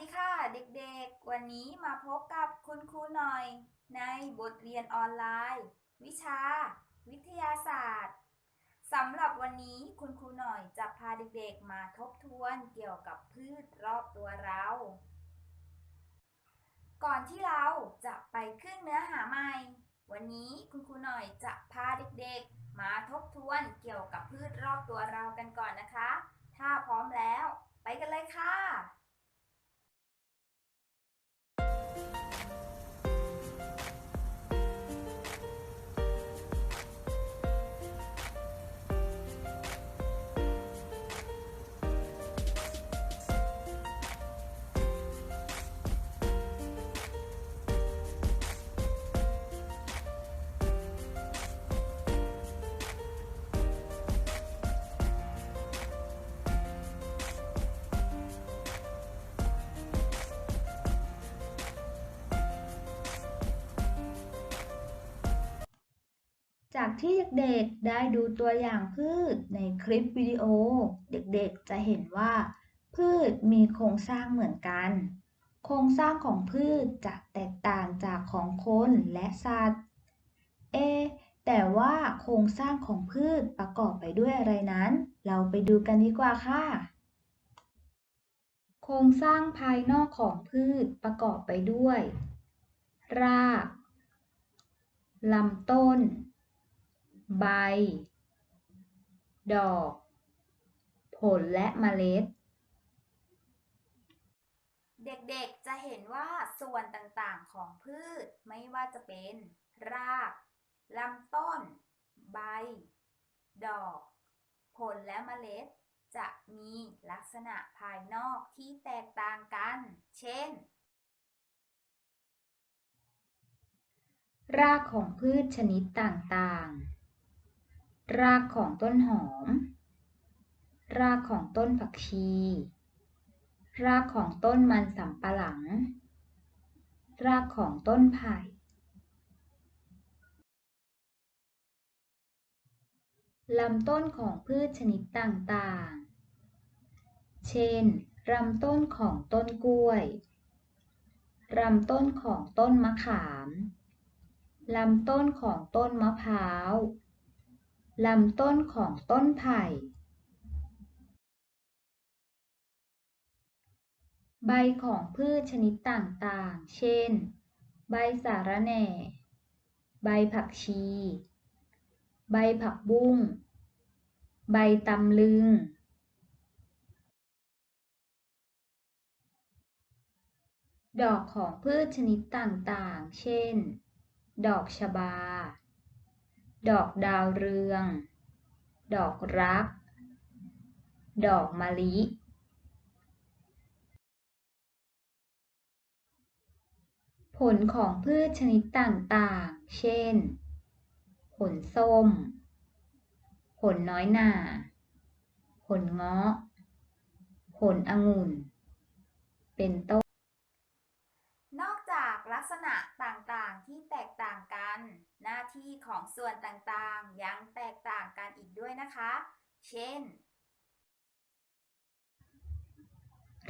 ดีค่ะเด็กๆ วันนี้มาพบกับคุณครูหน่อย ในบทเรียนออนไลน์ วิชา วิทยาศาสตร์สำหรับวันนี้คุณครูหน่อยจะพาเด็กๆ มาทบทวนเกี่ยวกับพืชรอบตัวเรา ก่อนที่เราจะไปขึ้นเนื้อหาใหม่ วันนี้คุณครูหน่อยจะพาเด็กๆ มาทบทวนเกี่ยวกับพืชรอบตัวเรากันก่อนนะคะ ถ้าพร้อมแล้ว ไปกันเลยค่ะ ที่เด็กๆได้ดูตัวอย่างพืชในคลิปวิดีโอ เด็กๆจะเห็นว่า พืชมีโครงสร้างเหมือนกัน โครงสร้างของพืชจะแตกต่างจากของคนและสัตว์ เอ แต่ว่าโครงสร้างของพืชประกอบไปด้วยอะไรนั้น เราไปดูกันดีกว่าค่ะ โครงสร้างภายนอกของพืชประกอบไปด้วย รากลำต้น ใบ ดอก ผลและเมล็ด เด็กๆ จะเห็นว่าส่วนต่างๆ ของพืชไม่ว่าจะเป็น ราก ลำต้น ใบ ดอก ผลและเมล็ด จะมีลักษณะภายนอกที่แตกต่างกัน เช่นรากของพืชชนิดต่างๆ รากของต้นหอม รากของต้นผักชี รากของต้นมันสำปะหลัง รากของต้นไผ่ลำต้นของพืชชนิดต่างๆ เช่นลำต้นของต้นกล้วยลำต้นของต้นมะขาม ลำต้นของต้นมะพร้าว ลำต้นของต้นไผ่ ใบของพืชชนิดต่างๆ เช่น ใบสาระแหน่ ใบผักชี ใบผักบุ้ง ใบตำลึง ดอกของพืชชนิดต่างๆ เช่น ดอกชบา ดอกดาวเรือง ดอกรัก ดอกมะลิ ผลของพืชชนิดต่างๆ เช่น ผลส้ม ผลน้อยหน่า ผลเงาะ ผลองุ่น เป็นต้น ลักษณะต่างๆที่แตกต่างกัน หน้าที่ของส่วนต่างๆ ยังแตกต่างกันอีกด้วยนะคะ เช่น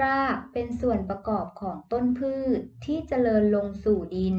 รากเป็นส่วนประกอบของต้นพืชที่เจริญลงสู่ดิน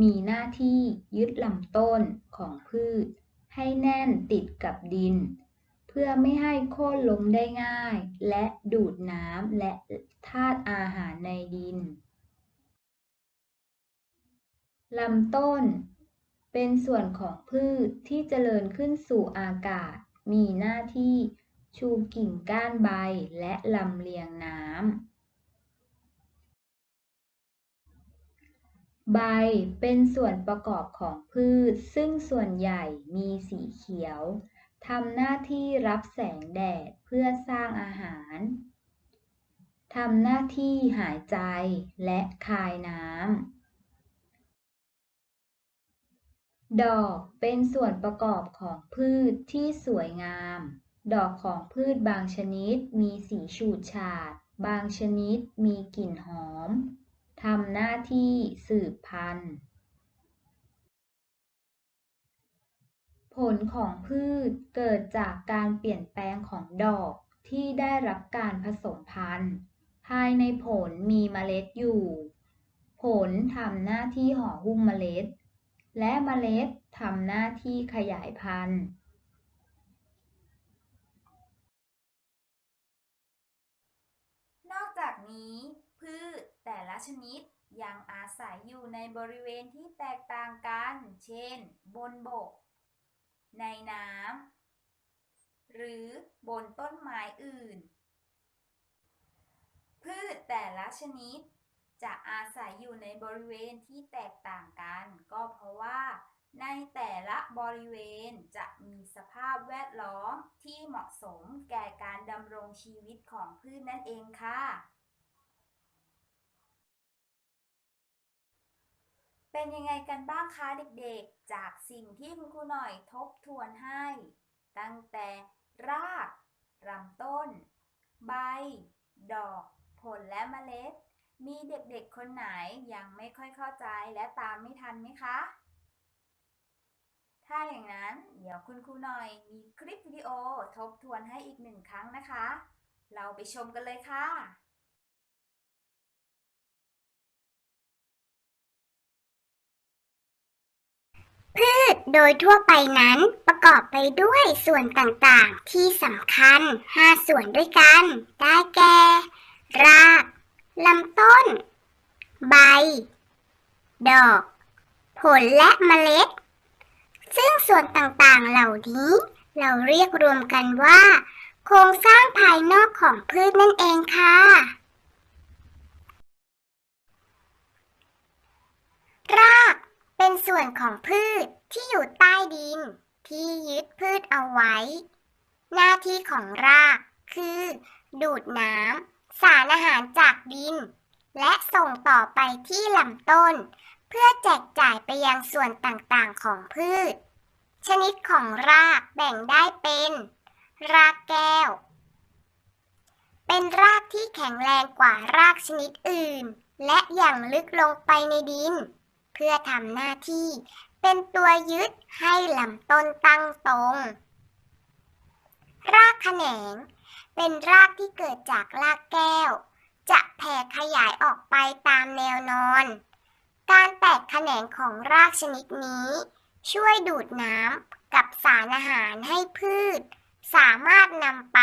มีหน้าที่ยึดลำต้นของพืช ให้แน่นติดกับดิน เพื่อไม่ให้โค่นล้มได้ง่าย และดูดน้ำและธาตุอาหารในดิน ลำต้น เป็นส่วนของพืชที่เจริญขึ้นสู่อากาศ มีหน้าที่ชูกิ่งก้านใบและลำเลียงน้ำ ใบเป็นส่วนประกอบของพืช ซึ่งส่วนใหญ่มีสีเขียวทำหน้าที่รับแสงแดดเพื่อสร้างอาหาร ทำหน้าที่หายใจและคายน้ำ ดอกเป็นส่วนประกอบของพืชที่สวยงาม ดอกของพืชบางชนิดมีสีฉูดฉาด บางชนิดมีกลิ่นหอม ทำหน้าที่สืบพันธุ์ ผลของพืชเกิดจากการเปลี่ยนแปลงของดอกที่ได้รับการผสมพันธุ์ ภายในผลมีเมล็ดอยู่ ผลทำหน้าที่ห่อหุ้มเมล็ด และเมล็ดทำหน้าที่ขยายพันธุ์นอกจากนี้ พืชแต่ละชนิดยังอาศัยอยู่ในบริเวณที่แตกต่างกัน เช่น บนบก ในน้ำ หรือบนต้นไม้อื่น พืชแต่ละชนิด จะอาศัยอยู่ในบริเวณที่แตกต่างกัน ก็เพราะว่า ในแต่ละบริเวณจะมีสภาพแวดล้อมที่เหมาะสมแก่การดำรงชีวิตของพืชนั่นเองค่ะ เป็นยังไงกันบ้างคะเด็กๆ จากสิ่งที่คุณครูหน่อยทบทวนให้ ตั้งแต่รากลำต้น ใบ ดอก ผลและเมล็ด มีเด็กๆ คนไหนยังไม่ค่อยเข้าใจและตามไม่ทันไหมคะ ถ้าอย่างนั้นเดี๋ยวคุณครูหน่อยมีคลิปวิดีโอทบทวนให้อีกหนึ่งครั้งนะคะ เราไปชมกันเลยค่ะพืชโดยทั่วไปนั้นประกอบไปด้วยส่วนต่างๆ ที่สำคัญ 5 ส่วนด้วยกัน ได้แก่ ราก ลำต้น ใบ ดอก ผลและเมล็ด ซึ่งส่วนต่างๆเหล่านี้ เราเรียกรวมกันว่า โครงสร้างภายนอกของพืชนั่นเองค่ะ รากเป็นส่วนของพืชที่อยู่ใต้ดิน ที่ยึดพืชเอาไว้ หน้าที่ของรากคือ ดูดน้ำ สารอาหารจากดิน และส่งต่อไปที่ลำต้น เพื่อแจกจ่ายไปยังส่วนต่างๆของพืช ชนิดของรากแบ่งได้เป็น รากแก้ว เป็นรากที่แข็งแรงกว่ารากชนิดอื่น และอย่างลึกลงไปในดิน เพื่อทำหน้าที่เป็นตัวยึดให้ลำต้นตั้งตรง รากแขนง เป็นรากที่เกิดจากรากแก้ว จะแผ่ขยายออกไปตามแนวนอน การแตกแขนงของรากชนิดนี้ ช่วยดูดน้ำกับสารอาหารให้พืช สามารถนำไป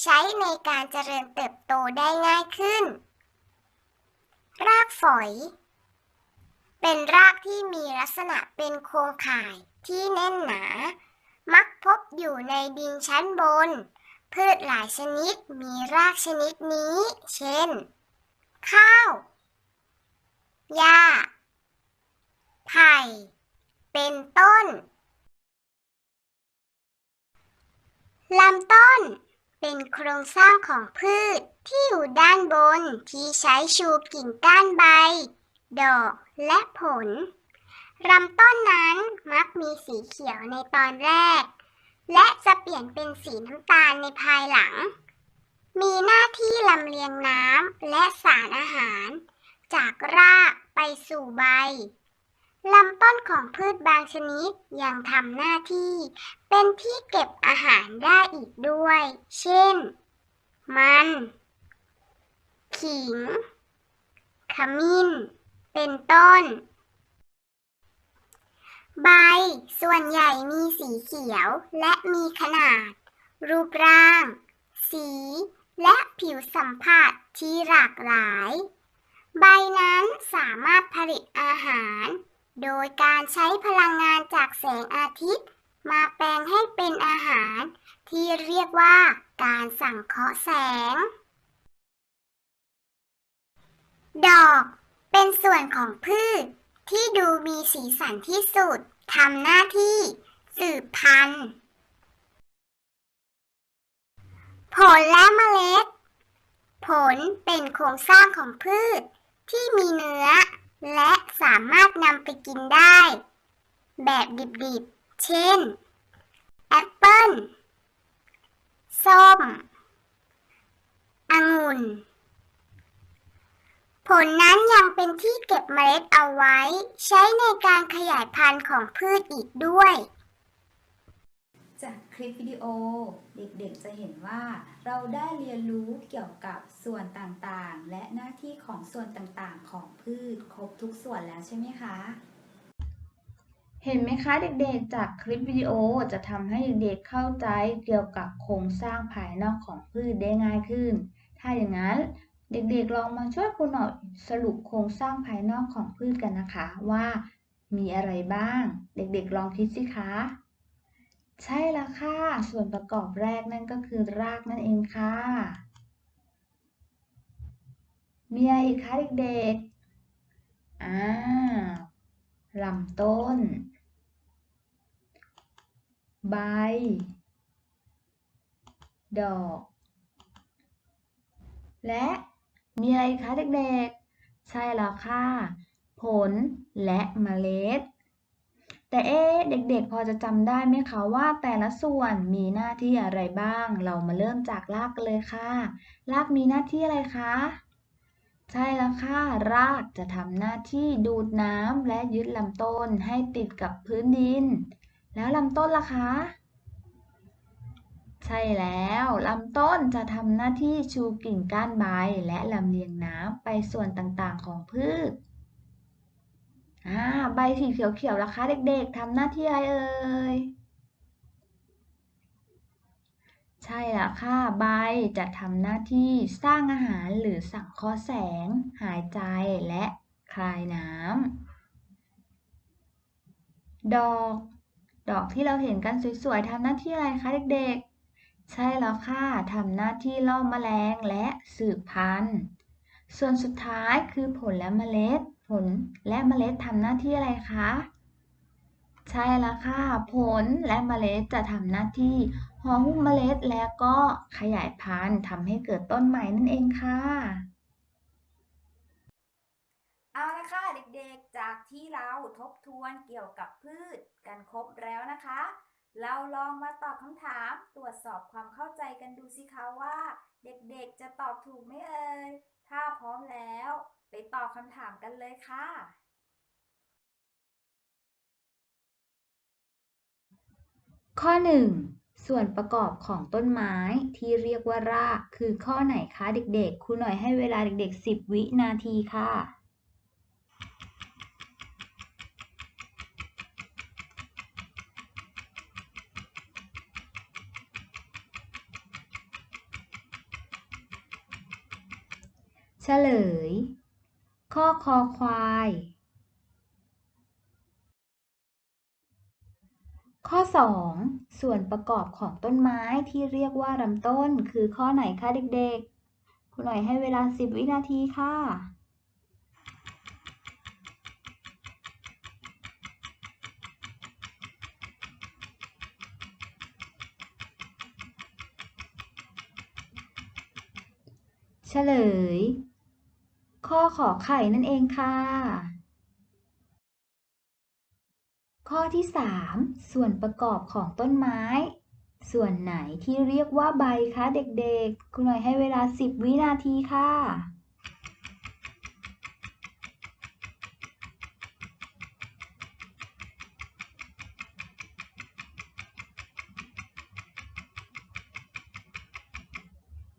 ใช้ในการเจริญเติบโตได้ง่ายขึ้น รากฝอย เป็นรากที่มีลักษณะเป็นโครงข่ายที่แน่นหนา มักพบอยู่ในดินชั้นบน พืชหลายชนิดมีรากชนิดนี้ เช่น ข้าว หญ้า ไผ่ เป็นต้น ลำต้น เป็นโครงสร้างของพืชที่อยู่ด้านบนที่ใช้ชูกิ่งก้านใบ ดอกและผลลำต้นนั้นมักมีสีเขียวในตอนแรก และจะเปลี่ยนเป็นสีน้ำตาลในภายหลัง มีหน้าที่ลำเลียงน้ำและสารอาหาร จากรากไปสู่ใบลำต้นของพืชบางชนิดยังทำหน้าที่ เป็นที่เก็บอาหารได้อีกด้วย เช่น มัน ขิง ขมิ้น เป็นต้น ใบ ส่วนใหญ่มีสีเขียวและมีขนาด รูปร่าง สี และผิวสัมผัสที่หลากหลาย ใบนั้นสามารถผลิตอาหาร โดยการใช้พลังงานจากแสงอาทิตย์ มาแปลงให้เป็นอาหาร ที่เรียกว่าการสังเคราะห์แสง ดอก เป็นส่วนของพืช ที่ดูมีสีสันที่สุดทำหน้าที่สืบพันธุ์ ผลและเมล็ด ผลเป็นโครงสร้างของพืชที่มีเนื้อ และสามารถนำไปกินได้ แบบดิบๆ เช่น แอปเปิ้ล ส้ม องุ่น ผลนั้นยังเป็นที่เก็บเมล็ดเอาไว้ ใช้ในการขยายพันธุ์ของพืชอีกด้วย จากคลิปวิดีโอ เด็กๆจะเห็นว่า เราได้เรียนรู้เกี่ยวกับส่วนต่างๆ และหน้าที่ของส่วนต่างๆ ของพืชครบทุกส่วนแล้วใช่ไหมคะเห็นไหมคะเด็กๆ จากคลิปวิดีโอจะทำให้เด็กๆเข้าใจเกี่ยวกับโครงสร้างภายนอกของพืชได้ง่ายขึ้น ถ้าอย่างนั้น เด็กๆลองมาช่วยคุณหน่อยสรุปโครงสร้างภายนอกของพืชกันนะคะ ว่ามีอะไรบ้าง เด็กๆลองคิดสิคะ ใช่แล้วค่ะ ส่วนประกอบแรกนั่นก็คือรากนั่นเองค่ะ มีอะไรอีกคะเด็กๆอ่าลำต้น ใบ ดอก และ มีอะไรคะเด็กๆ ใช่แล้วค่ะ ผลและเมล็ด แต่เอ๊เด็กๆ พอจะจำได้ไหมคะว่าแต่ละส่วนมีหน้าที่อะไรบ้าง เรามาเริ่มจากรากกันเลยค่ะ รากมีหน้าที่อะไรคะ ใช่แล้วค่ะ รากจะทำหน้าที่ดูดน้ำและยึดลำต้นให้ติดกับพื้นดิน แล้วลำต้นล่ะคะ ใช่แล้วลำต้นจะทำหน้าที่ชูกิ่งก้านใบและลำเลียงน้ำไปส่วนต่างๆของพืชอ่าใบสีเขียวๆล่ะคะเด็กๆทำหน้าที่อะไรเอ่ยใช่ล้วค่ะใบจะทำหน้าที่สร้างอาหารหรือสังเคราะห์แสง หายใจและคลายน้ำดอก ดอกที่เราเห็นกันสวยๆทำหน้าที่อะไรคะเด็กๆ ใช่แล้วค่ะทำหน้าที่ล่อแมลงและสืบพันธุ์ ส่วนสุดท้ายคือผลและเมล็ด ผลและเมล็ดทำหน้าที่อะไรคะ ใช่แล้วค่ะ ผลและเมล็ดจะทำหน้าที่ห่อหุ้มเมล็ดแล้วก็ขยายพันธุ์ทำให้เกิดต้นใหม่นั่นเองค่ะเอาละค่ะเด็กๆ จากที่เราทบทวนเกี่ยวกับพืชกันครบแล้วนะคะ เราลองมาตอบคำถามตรวจสอบความเข้าใจกันดูสิคะว่า เด็กๆจะตอบถูกไหมเอ่ย ถ้าพร้อมแล้ว ไปตอบคำถามกันเลยค่ะ ข้อ 1 ส่วนประกอบของต้นไม้ที่เรียกว่าราก คือข้อไหนคะเด็กๆครูหน่อยให้เวลาเด็กๆ 10 วินาทีค่ะ ลย ข้อคอควาย ข้อ 2 ส่วนประกอบของต้นไม้ที่เรียกว่าลำต้นคือข้อไหนคะเด็กๆ คุณหน่อยให้เวลา 10 วินาทีค่ะเฉลย ข้อขอไข่นั่นเองค่ะ ข้อที่ 3 ส่วนประกอบของต้นไม้ ส่วนไหนที่เรียกว่าใบคะเด็กๆ คุณหน่อยให้เวลา 10 วินาทีค่ะ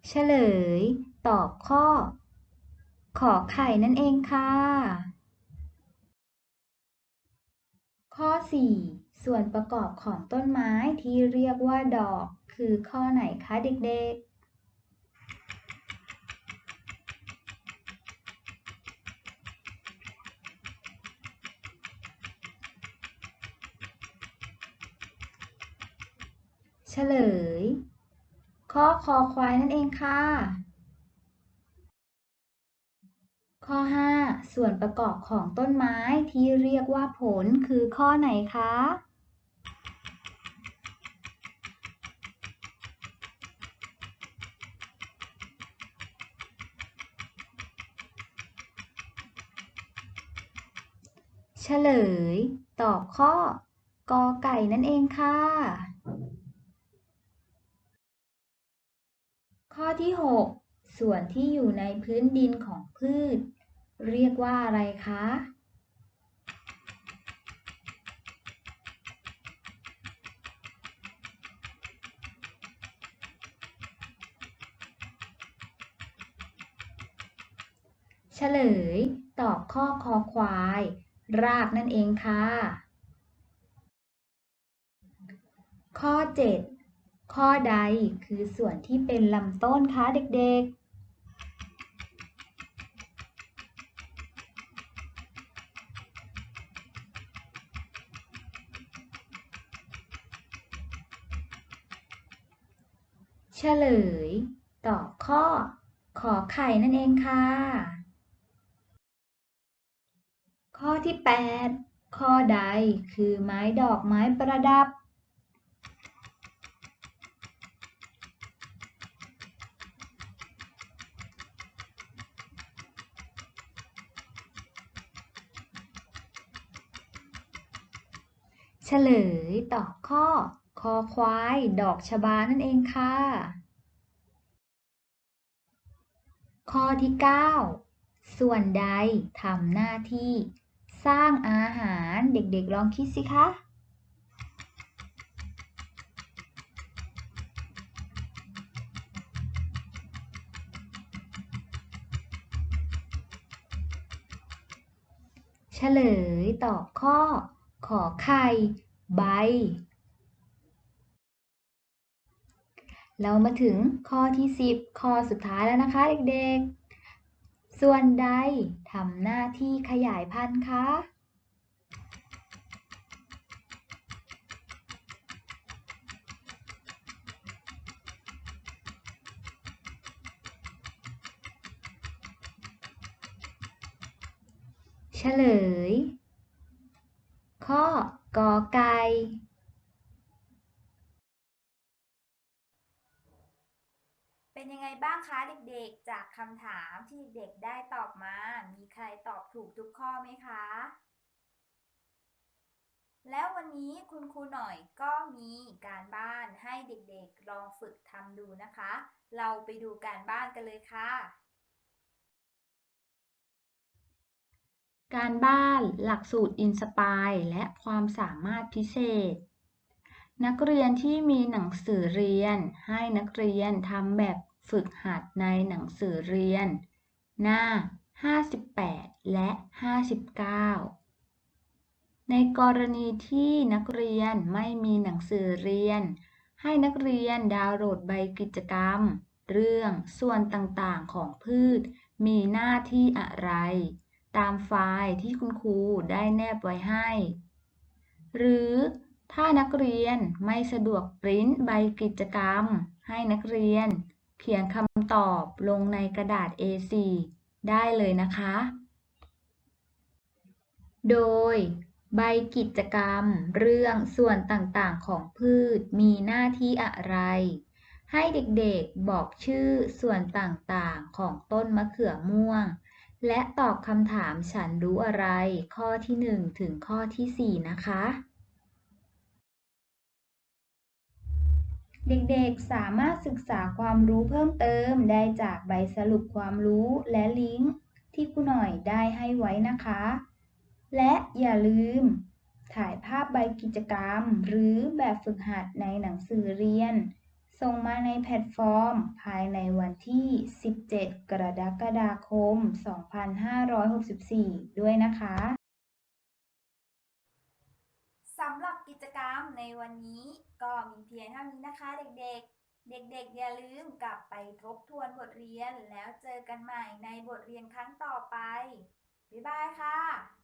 เฉลย ตอบข้อ ขอไข่นั่นเองค่ะ ข้อ 4 ส่วนประกอบของต้นไม้ที่เรียกว่าดอก คือข้อไหนคะเด็กๆเฉลย ข้อคอควายนั่นเองค่ะ ข้อ 5 ส่วนประกอบของต้นไม้ที่เรียกว่าผลคือข้อไหนคะ เฉลย ตอบข้อกอไก่นั่นเองค่ะ ข้อที่ 6 ส่วนที่อยู่ในพื้นดินของพืช เรียกว่าอะไรคะ เฉลย ตอบข้อคอควาย รากนั่นเองค่ะ ข้อ 7 ข้อใดคือส่วนที่เป็นลำต้นคะเด็กๆ ฉลย ตอบข้อ ขอไข่นั่นเองค่ะ ข้อที่ 8 ข้อใดคือไม้ดอกไม้ประดับ เฉลยตอบข้อ คอควาย ดอกชบานั่นเองค่ะ ข้อที่ 9 ส่วนใดทำหน้าที่ สร้างอาหารเด็กๆลองคิดสิคะเฉลยตอบข้อ ขอไข่ ใบ เรามาถึงข้อที่ 10 ข้อสุดท้ายแล้วนะคะ เด็กๆ ส่วนใดทำหน้าที่ขยายพันธุ์คะเฉลย ข้อกอไก่ เป็นยังไงบ้างคะเด็กๆ จาก คำถามที่เด็กได้ตอบมา มีใครตอบถูกทุกข้อไหมคะ แล้ววันนี้คุณครูหน่อยก็มีการบ้านให้เด็กๆลองฝึกทำดูนะคะ เราไปดูการบ้านกันเลยค่ะ การบ้านหลักสูตรอินสปายและความสามารถพิเศษนักเรียนที่มีหนังสือเรียนให้นักเรียนทำแบบ ฝึกหัดในหนังสือเรียน หน้า 58 และ 59 ในกรณีที่นักเรียนไม่มีหนังสือเรียน ให้นักเรียนดาวน์โหลดใบกิจกรรม เรื่องส่วนต่างๆของพืช มีหน้าที่อะไร ตามไฟล์ที่คุณครูได้แนบไว้ให้ หรือถ้านักเรียนไม่สะดวกปริ้นใบกิจกรรม ให้นักเรียน เขียนคำตอบลงในกระดาษ A4 ได้เลยนะคะ โดยใบกิจกรรมเรื่องส่วนต่างๆของพืชมีหน้าที่อะไร ให้เด็กๆบอกชื่อส่วนต่างๆของต้นมะเขือม่วง และตอบคำถามฉันรู้อะไรข้อที่ 1 ถึงข้อที่ 4 นะคะ เด็กๆ สามารถศึกษาความรู้เพิ่มเติมได้จากใบสรุปความรู้และลิงก์ที่ครูหน่อยได้ให้ไว้นะคะ และอย่าลืม ถ่ายภาพใบกิจกรรม หรือแบบฝึกหัดในหนังสือเรียน ส่งมาในแพลตฟอร์ม ภายในวันที่ 17 กรกฎาคม 2564 ด้วยนะคะสำหรับกิจกรรมในวันนี้ ก็มีเพียงเท่านี้นะคะเด็กๆ เด็กๆ อย่าลืมกลับไปทบทวนบทเรียนแล้วเจอกันใหม่ในบทเรียนครั้งต่อไป บ๊ายบายค่ะ